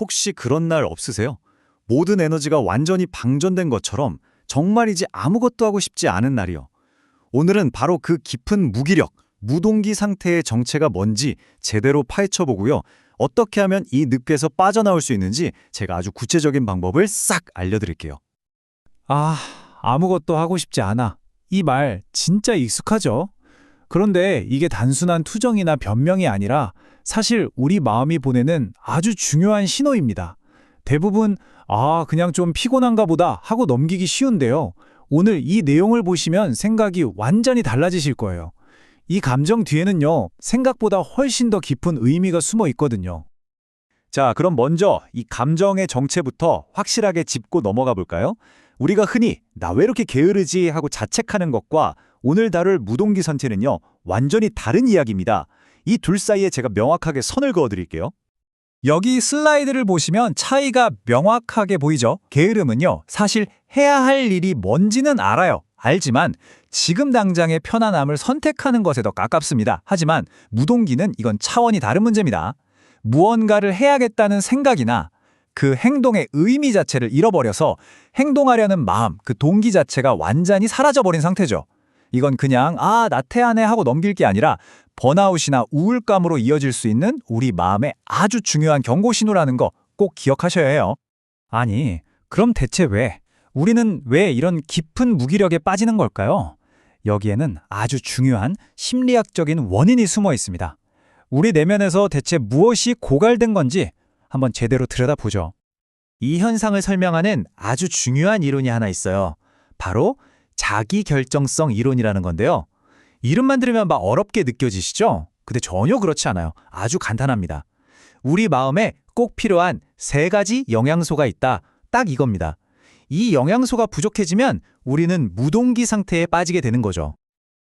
혹시 그런 날 없으세요? 모든 에너지가 완전히 방전된 것처럼 정말 이제 아무것도 하고 싶지 않은 날이요. 오늘은 바로 그 깊은 무기력, 무동기 상태의 정체가 뭔지 제대로 파헤쳐 보고요. 어떻게 하면 이 늪에서 빠져나올 수 있는지 제가 아주 구체적인 방법을 싹 알려드릴게요. 아, 아무것도 하고 싶지 않아. 이 말 진짜 익숙하죠? 그런데 이게 단순한 투정이나 변명이 아니라 사실 우리 마음이 보내는 아주 중요한 신호입니다. 대부분 아, 그냥 좀 피곤한가 보다 하고 넘기기 쉬운데요. 오늘 이 내용을 보시면 생각이 완전히 달라지실 거예요. 이 감정 뒤에는요, 생각보다 훨씬 더 깊은 의미가 숨어 있거든요. 자, 그럼 먼저 이 감정의 정체부터 확실하게 짚고 넘어가 볼까요? 우리가 흔히 나 왜 이렇게 게으르지 하고 자책하는 것과 오늘 다룰 무동기 선체는요, 완전히 다른 이야기입니다. 이 둘 사이에 제가 명확하게 선을 그어 드릴게요. 여기 슬라이드를 보시면 차이가 명확하게 보이죠? 게으름은요, 사실 해야 할 일이 뭔지는 알아요. 알지만 지금 당장의 편안함을 선택하는 것에 더 가깝습니다. 하지만 무동기는 이건 차원이 다른 문제입니다. 무언가를 해야겠다는 생각이나 그 행동의 의미 자체를 잃어버려서 행동하려는 마음, 그 동기 자체가 완전히 사라져버린 상태죠. 이건 그냥 아 나태하네 하고 넘길 게 아니라 번아웃이나 우울감으로 이어질 수 있는 우리 마음의 아주 중요한 경고 신호라는 거 꼭 기억하셔야 해요. 아니, 그럼 대체 왜? 우리는 왜 이런 깊은 무기력에 빠지는 걸까요? 여기에는 아주 중요한 심리학적인 원인이 숨어 있습니다. 우리 내면에서 대체 무엇이 고갈된 건지 한번 제대로 들여다보죠. 이 현상을 설명하는 아주 중요한 이론이 하나 있어요. 바로 자기 결정성 이론이라는 건데요. 이름만 들으면 막 어렵게 느껴지시죠? 근데 전혀 그렇지 않아요. 아주 간단합니다. 우리 마음에 꼭 필요한 세 가지 영양소가 있다. 딱 이겁니다. 이 영양소가 부족해지면 우리는 무동기 상태에 빠지게 되는 거죠.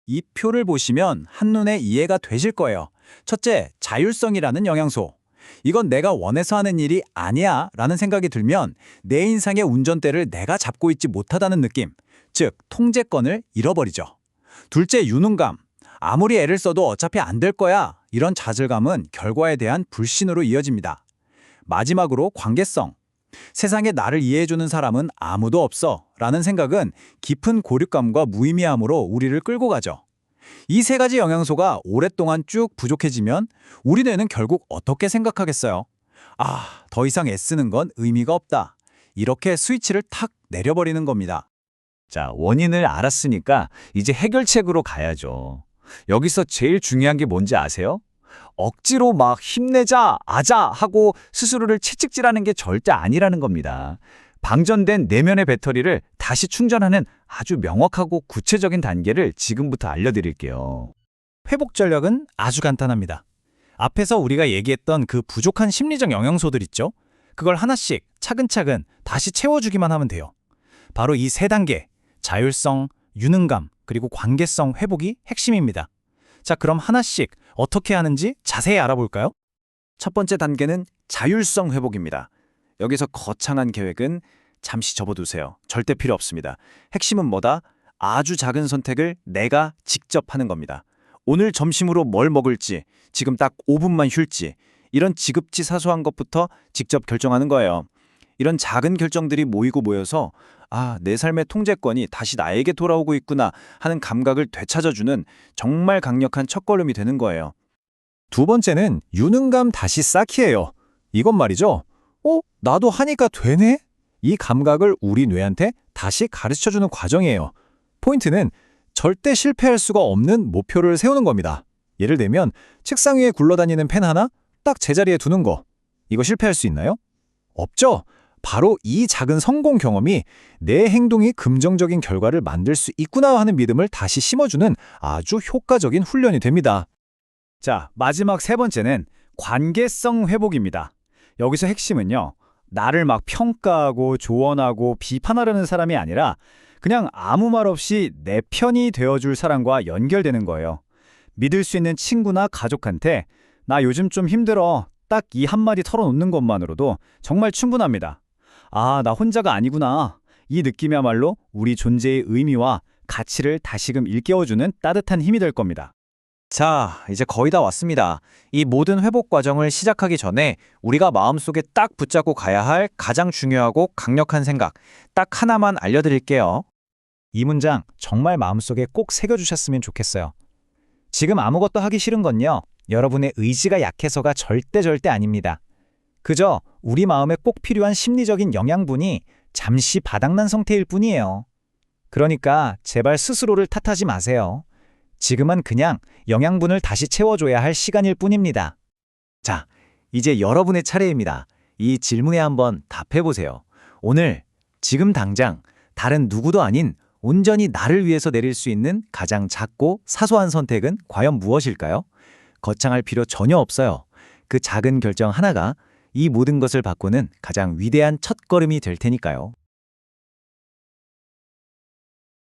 이 표를 보시면 한눈에 이해가 되실 거예요. 첫째, 자율성이라는 영양소. 이건 내가 원해서 하는 일이 아니야 라는 생각이 들면 내 인상의 운전대를 내가 잡고 있지 못하다는 느낌, 즉 통제권을 잃어버리죠. 둘째, 유능감. 아무리 애를 써도 어차피 안 될 거야. 이런 좌절감은 결과에 대한 불신으로 이어집니다. 마지막으로 관계성. 세상에 나를 이해해주는 사람은 아무도 없어 라는 생각은 깊은 고립감과 무의미함으로 우리를 끌고 가죠. 이 세 가지 영양소가 오랫동안 쭉 부족해지면 우리 뇌는 결국 어떻게 생각하겠어요? 아, 더 이상 애쓰는 건 의미가 없다. 이렇게 스위치를 탁 내려버리는 겁니다. 자, 원인을 알았으니까 이제 해결책으로 가야죠. 여기서 제일 중요한 게 뭔지 아세요? 억지로 막 힘내자, 아자 하고 스스로를 채찍질하는 게 절대 아니라는 겁니다. 방전된 내면의 배터리를 다시 충전하는 아주 명확하고 구체적인 단계를 지금부터 알려드릴게요. 회복 전략은 아주 간단합니다. 앞에서 우리가 얘기했던 그 부족한 심리적 영양소들 있죠? 그걸 하나씩 차근차근 다시 채워주기만 하면 돼요. 바로 이 세 단계, 자율성, 유능감, 그리고 관계성 회복이 핵심입니다. 자, 그럼 하나씩 어떻게 하는지 자세히 알아볼까요? 첫 번째 단계는 자율성 회복입니다. 여기서 거창한 계획은 잠시 접어두세요. 절대 필요 없습니다. 핵심은 뭐다? 아주 작은 선택을 내가 직접 하는 겁니다. 오늘 점심으로 뭘 먹을지, 지금 딱 5분만 쉴지, 이런 지급지 사소한 것부터 직접 결정하는 거예요. 이런 작은 결정들이 모이고 모여서 아, 내 삶의 통제권이 다시 나에게 돌아오고 있구나 하는 감각을 되찾아주는 정말 강력한 첫걸음이 되는 거예요. 두 번째는 유능감 다시 쌓기예요. 이건 말이죠. 어? 나도 하니까 되네? 이 감각을 우리 뇌한테 다시 가르쳐주는 과정이에요. 포인트는 절대 실패할 수가 없는 목표를 세우는 겁니다. 예를 들면 책상 위에 굴러다니는 펜 하나 딱 제자리에 두는 거. 이거 실패할 수 있나요? 없죠. 바로 이 작은 성공 경험이 내 행동이 긍정적인 결과를 만들 수 있구나 하는 믿음을 다시 심어주는 아주 효과적인 훈련이 됩니다. 자, 마지막 세 번째는 관계성 회복입니다. 여기서 핵심은요. 나를 막 평가하고 조언하고 비판하려는 사람이 아니라 그냥 아무 말 없이 내 편이 되어줄 사람과 연결되는 거예요. 믿을 수 있는 친구나 가족한테 나 요즘 좀 힘들어 딱 이 한마디 털어놓는 것만으로도 정말 충분합니다. 아, 나 혼자가 아니구나. 이 느낌이야말로 우리 존재의 의미와 가치를 다시금 일깨워주는 따뜻한 힘이 될 겁니다. 자, 이제 거의 다 왔습니다. 이 모든 회복 과정을 시작하기 전에 우리가 마음속에 딱 붙잡고 가야 할 가장 중요하고 강력한 생각, 딱 하나만 알려드릴게요. 이 문장 정말 마음속에 꼭 새겨주셨으면 좋겠어요. 지금 아무것도 하기 싫은 건요. 여러분의 의지가 약해서가 절대 절대 아닙니다. 그저 우리 마음에 꼭 필요한 심리적인 영양분이 잠시 바닥난 상태일 뿐이에요. 그러니까 제발 스스로를 탓하지 마세요. 지금은 그냥 영양분을 다시 채워줘야 할 시간일 뿐입니다. 자, 이제 여러분의 차례입니다. 이 질문에 한번 답해보세요. 오늘, 지금 당장, 다른 누구도 아닌 온전히 나를 위해서 내릴 수 있는 가장 작고 사소한 선택은 과연 무엇일까요? 거창할 필요 전혀 없어요. 그 작은 결정 하나가 이 모든 것을 바꾸는 가장 위대한 첫걸음이 될 테니까요.